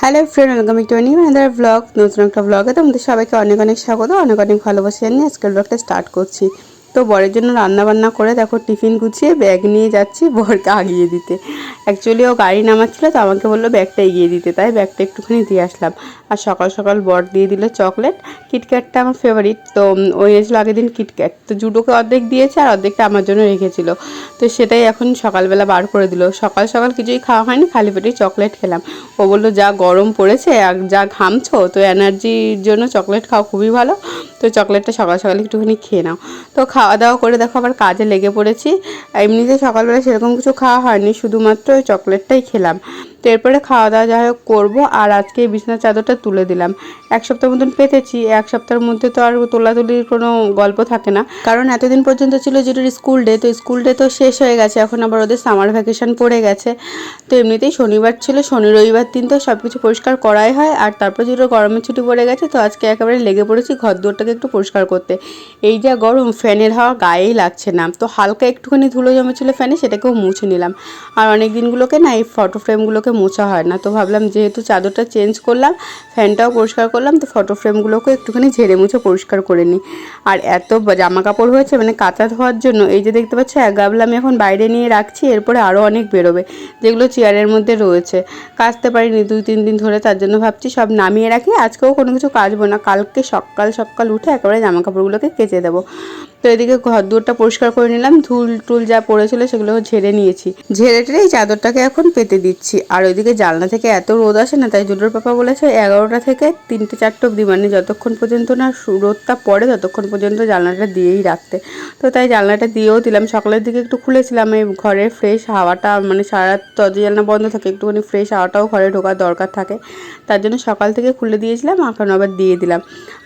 Hello friend welcome to new other blog নতুন একটা ব্লগে তোমাদের সবাইকে অনেক অনেক স্বাগত, অনেক অনেক ভালোবাসা নিয়ে আজকের ব্লগটা স্টার্ট করছি। তো বরের জন্য রান্না বান্না করে দেখো, টিফিন গুছিয়ে ব্যাগ নিয়ে যাচ্ছি বরকে আগিয়ে দিতে। অ্যাকচুয়ালি ও গাড়ি নামাচ্ছিল তো আমাকে বলল ব্যাগটা এগিয়ে দিতে, তাই ব্যাগটা একটুখানি দিয়ে আসলাম। আর সকাল সকাল বর দিয়ে দিল চকলেট। কিটক্যাটটা আমার ফেভারিট তো ও এনেছিল আগের দিন কিটক্যাট তো জুডোকে অর্ধেক দিয়েছে আর অর্ধেকটা আমার জন্য রেখেছিল। তো সেটাই এখন সকালবেলা বার করে দিল। সকাল সকাল কিছুই খাওয়া হয়নি, খালি পেটেই চকলেট খেলাম। ও বলল, যা গরম পড়েছে আর যা ঘামছো, তো এনার্জির জন্য চকলেট খাওয়া খুবই ভালো। তো চকলেটটা সকাল সকাল একটুখানি খেয়ে নাও। তো খাওয়া দাওয়া করে দেখো আবার কাজে লেগে পড়েছি। এমনিতে সকালবেলা সেরকম কিছু খাওয়া হয়নি, শুধুমাত্র ওই চকলেটটাই খেলাম। তো এরপরে খাওয়া দাওয়া যাই হোক করব আর আজকে এই বিছানার চাদরটা তুলে দিলাম। এক সপ্তাহ মতন পেতেছি, এক সপ্তাহের মধ্যে তো আর তোলাতুলির কোনো গল্প থাকে না। কারণ এতদিন পর্যন্ত ছিল যেটার স্কুল ডে, তো স্কুল ডে তো শেষ হয়ে গেছে, এখন আবার ওদের সামার ভ্যাকেশন পড়ে গেছে। তো এমনিতেই শনিবার ছিল, শনি, রবিবার দিন তো সব কিছু পরিষ্কার করাই হয়। আর তারপর যেটা গরমের ছুটি পড়ে গেছে, তো আজকে একেবারে লেগে পড়েছি ঘর দুয়ারটাকে একটু পরিষ্কার করতে। এই যা গরম, ফ্যানের হাওয়া গায়েই লাগছে না। তো হালকা একটুখানি ধুলো জমেছিল ফ্যানে, সেটাকেও মুছে নিলাম। আর অনেক দিনগুলোকে না এই ফটো ফ্রেমগুলোকে মোছা হয় না। তো ভাবলাম যেহেতু চাদরটা চেঞ্জ করলাম, ফ্যানটাও পরিষ্কার করলাম, তো ফটো ফ্রেমগুলোকে একটুখানি ঝেড়ে মুছে পরিষ্কার করে নিই। আর এত জামা কাপড় হয়েছে মানে কাঁচা ধোয়ার জন্য। এই যে দেখতে পাচ্ছ, এক গাবলা আমি এখন বাইরে নিয়ে রাখছি, এরপরে আরও অনেক বেরোবে। যেগুলো চেয়ারের মধ্যে রয়েছে। কাচতে পারিনি, দুই, তিন দিন ধরে, তার জন্য ভাবছি সব নামিয়ে রাখি। আজকেও কোনো কিছু কাচবো না। কালকে সকাল সকাল উঠে একেবারে জামা কাপড়গুলোকে কেচে দেবো। তো এদিকে ঘর পরিষ্কার করে নিলাম। ধুল টুল যা পড়েছিল সেগুলো ঝেড়ে নিয়েছি। ঝেড়ে টেরে এই চাদরটাকে এখন পেতে দিচ্ছি। আর ওইদিকে জানলা থেকে এত রোদ আসে না, তাই জুডোর পাপা বলেছে এগারোটা থেকে তিনটে চারটে অব্দি মানে যতক্ষণ পর্যন্ত না রোদটা পড়ে ততক্ষণ পর্যন্ত জানলাটা দিয়েই রাখতে। তো তাই জানলাটা দিয়েও দিলাম। সকালের দিকে একটু খুলেছিলাম, এই ঘরের ফ্রেশ হাওয়াটা মানে সারা দরজা জানলা বন্ধ থাকে, একটুখানি ফ্রেশ হাওয়াটাও ঘরে ঢোকার দরকার থাকে। তার জন্য সকাল থেকে খুলে দিয়েছিলাম, এখন আবার দিয়ে দিলাম।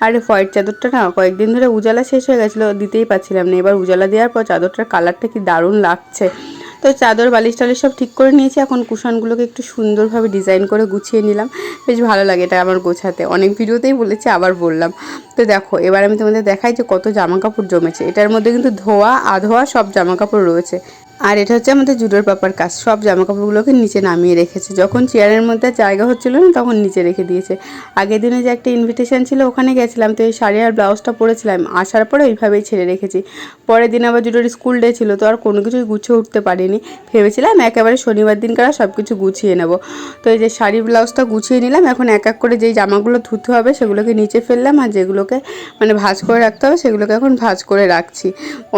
আর হোয়াইট চাদরটা না কয়েকদিন ধরে উজালা শেষ হয়ে গেছিল, দিতেই পাচ্ছিলাম না। এবার উজালা দেওয়ার পর চাদরটার কালারটা কি দারুণ লাগছে। তো চাদর, বালিশ টালিশ সব ঠিক করে নিয়েছি। এখন কুশনগুলোকে একটু সুন্দরভাবে ডিজাইন করে গুছিয়ে নিলাম। বেশ ভালো লাগে এটা আমার গোছাতে। অনেক ভিডিওতেই বলেছি, আবার বললাম। তো দেখো, এবার আমি তোমাদের দেখাই যে কত জামা কাপড় জমেছে। এটার মধ্যে কিন্তু ধোয়া, আধোয়া সব জামা কাপড় রয়েছে। আর এটা হচ্ছে আমাদের জুডোর পাপার কাজ। সব জামা কাপড়গুলোকে নিচে নামিয়ে রেখেছে। যখন চেয়ারের মধ্যে জায়গা হচ্ছিল না, তখন নিচে রেখে দিয়েছে। আগের দিনে যে একটা ইনভিটেশন ছিল, ওখানে গেছিলাম। তো এই শাড়ি আর ব্লাউজটা পরেছিলাম। আসার পরে ওইভাবেই ছেড়ে রেখেছি। পরের দিন আবার জুডোর স্কুল ডে ছিল, তো আর কোনো কিছুই গুছিয়ে উঠতে পারিনি। ভেবেছিলাম একেবারে শনিবার দিন করা সব কিছু গুছিয়ে নেব। তো এই যে শাড়ি, ব্লাউজটা গুছিয়ে নিলাম। এখন এক এক করে যেই জামাগুলো ধুতে হবে, সেগুলোকে নিচে ফেললাম। আর যেগুলোকে মানে ভাজ করে রাখতে হবে, সেগুলোকে এখন ভাজ করে রাখছি।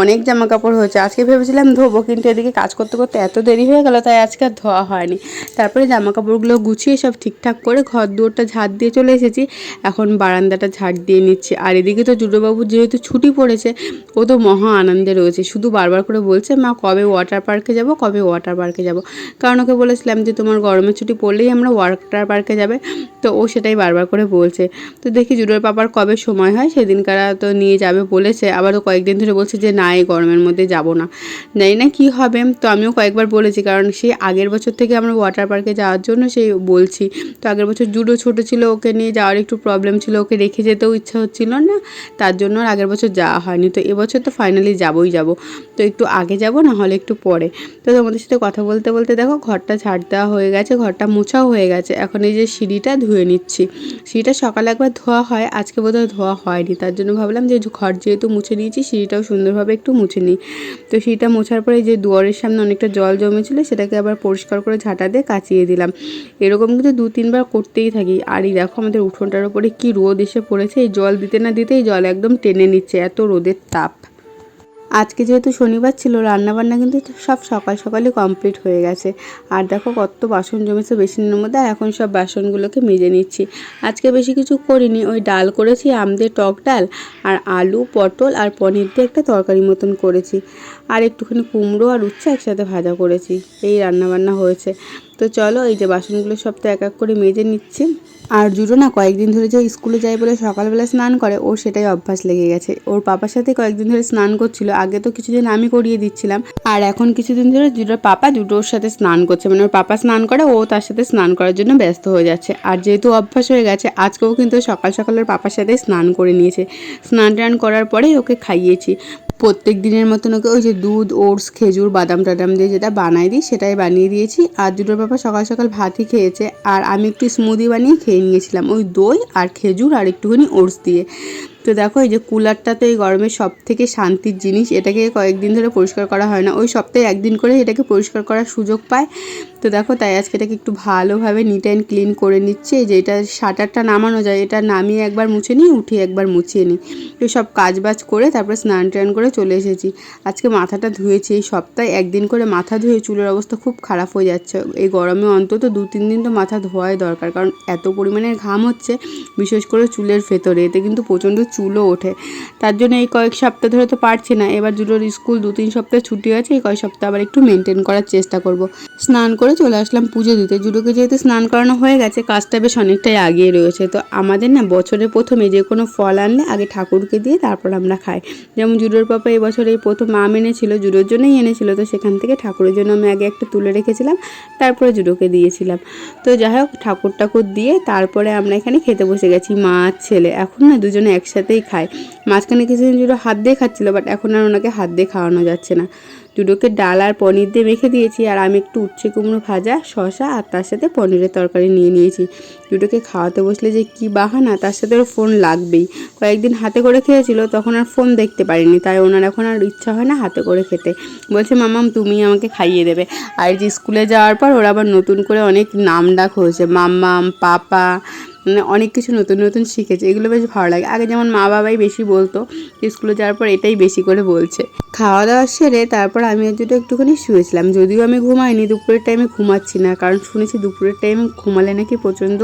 অনেক জামা কাপড় হয়েছে। আজকে ভেবেছিলাম ধোবো, কিন্তু এদিকে কাজ করতে করতে এত দেরি হয়ে গেল, তাই আজকে আর ধোয়া হয়নি। তারপরে জামা কাপড়গুলো গুছিয়ে সব ঠিকঠাক করে ঘর দুয়ারটা ঝাড় দিয়ে চলে এসেছি। এখন বারান্দাটা ঝাড় দিয়ে নিচ্ছি। আর এদিকে তো জুডোবাবুর যেহেতু ছুটি পড়েছে, ও তো মহা আনন্দে রয়েছে। শুধু বারবার করে বলছে, মা, কবে ওয়াটার পার্কে যাব, কবে ওয়াটার পার্কে যাব? কারণ ওকে বলেছিলাম যে, তোমার গরমের ছুটি পড়লেই আমরা ওয়াটার পার্কে যাবে। তো ও সেটাই বারবার করে বলছে। তো দেখি জুডোর পাপার কবে সময় হয়, সেদিনকারা তো নিয়ে যাবে বলেছে। আবারও কয়েকদিন ধরে বলছে যে, না, এই গরমের মধ্যে যাব না। জানি না কী হবে, তো আমিও কয়েকবার বলেছি, কারণ সেই আগের বছর থেকে আমরা ওয়াটার পার্কে যাওয়ার জন্য সেই বলছি। তো আগের বছর জুডো ছোট ছিল, ওকে নিয়ে যাওয়ার একটু প্রবলেম ছিল, ওকে রেখে যেতেও ইচ্ছা হচ্ছিল না, তার জন্য আর আগের বছর যাওয়া হয়নি। তো এবছর তো ফাইনালি যাবই যাব। তো একটু আগে যাব, না হলে একটু পরে। তো তোমাদের সাথে কথা বলতে বলতে দেখো, ঘরটা ছাড় দেওয়া হয়ে গেছে, ঘরটা মোছাও হয়ে গেছে। এখন এই যে সিঁড়িটা ধুয়ে নিচ্ছি। সিঁড়িটা সকালে একবার ধোয়া হয়, আজকে বোধহয় ধোয়া হয়নি। তার জন্য ভাবলাম যে ঘর যেহেতু মুছে নিয়েছি, সিঁড়িটাও সুন্দরভাবে একটু মুছে নিই। তো সিঁড়িটা মোছার পরে যে দুয়ারের সামনে অনেকটা জল জমেছিল, সেটাকে আবার পরিষ্কার করে ঝাঁটা দিয়ে কাচিয়ে দিলাম। এরকম কিন্তু দু তিনবার করতেই থাকি। আর এই দেখো আমাদের উঠোনটার উপরে কি রোদ এসে পড়েছে, এই জল দিতে না দিতেই জল একদম টেনে নিচ্ছে, এত রোদের তাপ। আজকে যেহেতু শনিবার ছিল, রান্নাবান্না কিন্তু সব সকাল সকালে কমপ্লিট হয়ে গেছে। আর দেখো কত বাসন জমেছে বেসিনের মধ্যে, আর এখন সব বাসনগুলোকে মেজে নিচ্ছি। আজকে বেশি কিছু করিনি, ওই ডাল করেছি আমদের টক ডাল, আর আলু, পটল, আর পনির দিয়ে একটা তরকারি মতন করেছি। আর একটুখানি কুমড়ো আর উচ্ছে একসাথে ভাজা করেছি। এই রান্নাবান্না হয়েছে। তো চলো এই যে বাসনগুলো সব তো এক এক করে মেজে নিচ্ছি। আর জুটো না কয়েকদিন ধরে যে স্কুলে যায় বলে সকালবেলা স্নান করে, ওর সেটাই অভ্যাস লেগে গেছে। ওর পাপার সাথে কয়েকদিন ধরে স্নান করছিল, আগে তো কিছুদিন আমি করিয়ে দিচ্ছিলাম। আর এখন কিছুদিন ধরে জুটোর পাপা জুটো ওর সাথে স্নান করছে। মানে ওর পাপা স্নান করে, ও তার সাথে স্নান করার জন্য ব্যস্ত হয়ে যাচ্ছে। আর যেহেতু অভ্যাস হয়ে গেছে, আজকেও কিন্তু সকাল সকাল ওর পাপার সাথে স্নান করে নিয়েছে। স্নান টান করার পরেই ওকে খাইয়েছি। প্রত্যেক দিনের মতন ওকে ওই যে দুধ, ওটস, খেজুর, বাদাম টাদাম দিয়ে যেটা বানাই দিই, সেটাই বানিয়ে দিয়েছি। আর দুটোর বাবা সকাল সকাল ভাতই খেয়েছে। আর আমি একটু স্মুদি বানিয়ে খেয়ে নিয়েছিলাম। ওই দই আর খেজুর আর একটুখানি ওটস দিয়ে। তো দেখো, এই যে কুলারটা তো এই গরমে সব থেকে শান্তির জিনিস। এটাকে কয়েকদিন ধরে পরিষ্কার করা হয় না। ওই সপ্তাহে একদিন করে এটাকে পরিষ্কার করার সুযোগ পায়। তো দেখো তাই আজকে এটাকে একটু ভালোভাবে নিট অ্যান্ড ক্লিন করে নিচ্ছে। যে এটা শাটারটা নামানো যায়, এটা নামিয়ে একবার মুছে নিই, উঠিয়ে একবার মুছিয়ে নিই। তো সব কাজ বাজ করে তারপরে স্নান টান করে চলে এসেছি। আজকে মাথাটা ধুয়েছি, এই সপ্তাহে একদিন করে মাথা ধুয়ে চুলের অবস্থা খুব খারাপ হয়ে যাচ্ছে। এই গরমে অন্তত দু তিন দিন তো মাথা ধোয়াই দরকার, কারণ এত পরিমাণের ঘাম হচ্ছে, বিশেষ করে চুলের ভেতরে, এতে কিন্তু প্রচণ্ড চুলও ওঠে। তার জন্য এই কয়েক সপ্তাহ ধরে তো পারছি না, এবার দুটোর স্কুল দু তিন সপ্তাহ ছুটি আছে, এই কয়েক সপ্তাহ আবার একটু মেনটেন করার চেষ্টা করব। স্নান করে চলে আসলাম পুজো দিতে। জুডোকে যেহেতু স্নান করানো হয়ে গেছে, কাজটা বেশ অনেকটাই আগিয়ে রয়েছে। তো আমাদের না বছরের প্রথমে যে কোনো ফল আনলে আগে ঠাকুরকে দিয়ে তারপর আমরা খাই। যেমন জুডোর পাপা এই বছর এই প্রথম আম এনেছিল, জুডোর জন্যই এনেছিল, তো সেখান থেকে ঠাকুরের জন্য আমি আগে একটা তুলে রেখেছিলাম, তারপরে জুডোকে দিয়েছিলাম। তো যাই হোক, ঠাকুর ঠাকুর দিয়ে তারপরে আমরা এখানে খেতে বসে গেছি মাছ ছেলে। এখন না দুজনে একসাথেই খায় মাঝখানে কিছুদিন জুডো হাত দিয়ে খাচ্ছিলো, বাট এখন আর ওনাকে হাত দিয়ে খাওয়ানো যাচ্ছে না। জুডোকে ডাল আর পনির দিয়ে মেখে দিয়েছি আর আমি একটু উচ্ছে কুমড়ো ভাজা শশা আর তার সাথে পনিরের তরকারি নিয়ে নিয়েছি। জুডোকে খাওয়াতে বসলে যে কি বাহানা, তার সাথে ওর ফোন লাগবেই। কয়েকদিন হাতে করে খেয়েছিল, তখন আর ফোন দেখতে পারিনি, তাই ওনার এখন আর ইচ্ছা হয় না হাতে করে খেতে। বলছে, মামাম, তুমি আমাকে খাইয়ে দেবে। আর যে স্কুলে যাওয়ার পর ওরা আবার নতুন করে অনেক নাম ডাক হয়েছে, মাম্মাম, পাপা মানে অনেক কিছু নতুন নতুন শিখেছে। এগুলো বেশ ভালো লাগে। আগে যেমন মা বাবাই বেশি বলতো স্কুলে যাওয়ার পর এটাই বেশি করে বলছে। খাওয়া দাওয়া সেরে তারপর আমি দুটো একটুখানি শুয়েছিলাম। যদিও আমি ঘুমাইনি, দুপুরের টাইমে ঘুমাচ্ছি না, কারণ শুনেছি দুপুরের টাইমে ঘুমালে নাকি প্রচণ্ড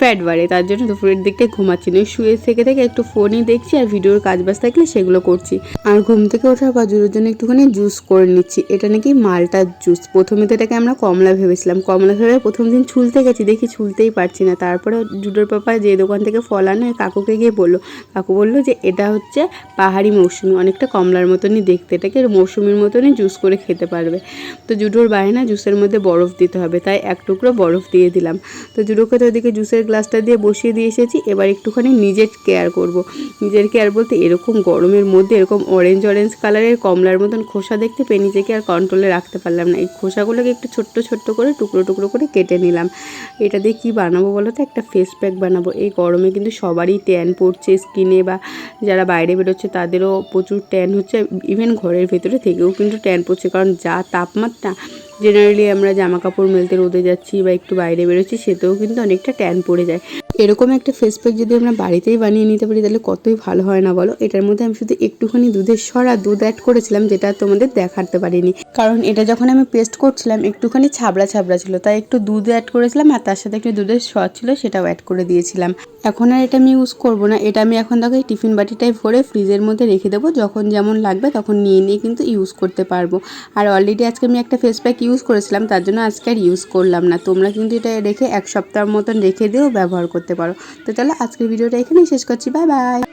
ফ্যাট বাড়ে, তার জন্য দুপুরের দিকটাই ঘুমাচ্ছি না। শুয়ে থেকে থেকে একটু ফোনই দেখছি আর ভিডিওর কাজ বাজ থাকলে সেগুলো করছি। আর ঘুম থেকে ওঠার পর জুড়োর জন্য একটুখানি জুস করে নিচ্ছি। এটা নাকি মালটার জুস। প্রথমে তো এটাকে আমরা কমলা ভেবেছিলাম। কমলা ভেবে প্রথম দিন ছুলতে গেছি, দেখি ছুলতেই পারছি না। তারপরে জুডোর পাপা যে দোকান থেকে ফল আনে, কাকুকে গিয়ে বলল। কাকু বলল যে, এটা হচ্ছে পাহাড়ি মৌসুমি। অনেকটা কমলার মতনই দেখতে। এটাকে মৌসুমির মতনই জুস করে খেতে পারবে। তো জুডোর বায়না জুসের মধ্যে বরফ দিতে হবে। তাই এক টুকরো বরফ দিয়ে দিলাম। তো জুডোকে তো ওদিকে জুসের গ্লাসটা দিয়ে বসিয়ে দিয়ে এসেছি। এবার একটুখানি নিজের কেয়ার করব। নিজের কেয়ার বলতে এরকম গরমের মধ্যে, এরকম অরেঞ্জ অরেঞ্জ কালারের কমলার মতন খোসা দেখতে পেয়ে নিজেকে আর কন্ট্রোলে রাখতে পারলাম না। এই খোসাগুলোকে একটু ছোট্ট ছোট্ট করে, টুকরো টুকরো করে কেটে নিলাম। এটা দিয়ে কী বানাবো বলো তো? একটা ফেস প্যাক বানাবো। এই গরমে কিন্তু সবারই ট্যান পড়ছে স্কিনে বা যারা বাইরে বেরোচ্ছে তাদেরও প্রচুর ট্যান হচ্ছে। ইভেন ঘরের ভেতরে থেকেও কিন্তু ট্যান পড়ছে। কারণ যা তাপমাত্রা জেনারেলি আমরা জামা কাপড় মেলতে রোদে যাচ্ছি বা একটু বাইরে বেরোচ্ছি, সেতেও কিন্তু অনেকটা ট্যান পড়ে যায়। এরকম একটা ফেস প্যাক যদি আমরা বাড়িতেই বানিয়ে নিতে পারি, তাহলে কতই ভালো হয় না বলো? এটার মধ্যে আমি শুধু একটুখানি দুধের সরা, দুধ অ্যাড করেছিলাম, যেটা তোমাদের দেখাতে পারিনি। কারণ এটা যখন আমি পেস্ট করছিলাম, একটুখানি ছাবড়া ছাবড়া ছিল, তাই একটু দুধ অ্যাড করেছিলাম, আর তার সাথে একটু দুধের সর ছিল, সেটাও অ্যাড করে দিয়েছিলাম। এখন আর এটা আমি ইউজ করব না। এটা আমি এখন দেখো এই টিফিন বাটিটাই ভরে ফ্রিজের মধ্যে রেখে দেবো। যখন যেমন লাগবে তখন নিয়ে নিয়ে কিন্তু ইউজ করতে পারব। আর অলরেডি আজকে আমি একটা ফেস প্যাক ইউজ করেছিলাম, তার জন্য আজকে আর ইউজ করলাম না। তোমরা কিন্তু এটা রেখে এক সপ্তাহ মতন রেখে দিয়েও ব্যবহার করতে পারো। তো তাহলে আজকের ভিডিওটা এখানেই শেষ করছি। Bye bye.